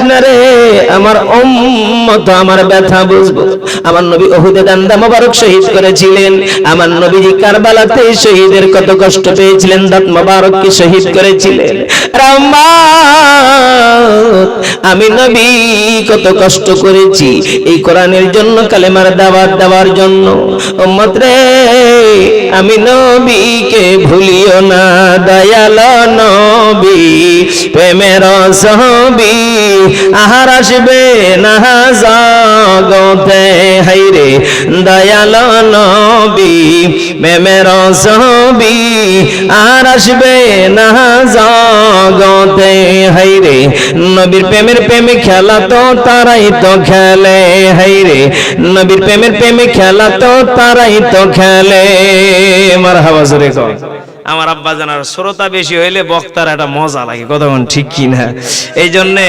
না রে। আমার আমার ব্যথা বুঝব। আমার নবী ওহুদে দান্দা মোবারক শহীদ করেছিলেন। আমার কারবালাতে শহীদের কত কষ্ট পেয়েছিলেন, দাঁত শহীদ করেছিলেন। আমি নবী কত কষ্ট করেছি এই কোরআনের জন্য, কালেমার দাওয়াত দেওয়ার জন্য। রে, আমি নবীকে ভুলিও না, দয়াল নবী, প্রেমের সহবি। আহার আসবে না জগতে। হাইরে দয়াল নবী, প্রেমের সহবি আর আসবে না জগতে। হাইরে নবীর প্রেমের প্রেমে খেলা তো তারাই তো খেলে। হাইরে নবীর প্রেমের প্রেমে খেলা তো তারাই তো খেলে। মার হাওয়াজ রে কর। আমার আব্বা জানার শ্রোতা বেশি হইলে বক্তার একটা মজা লাগে কতক্ষণ ঠিক কিনা? এই জন্যে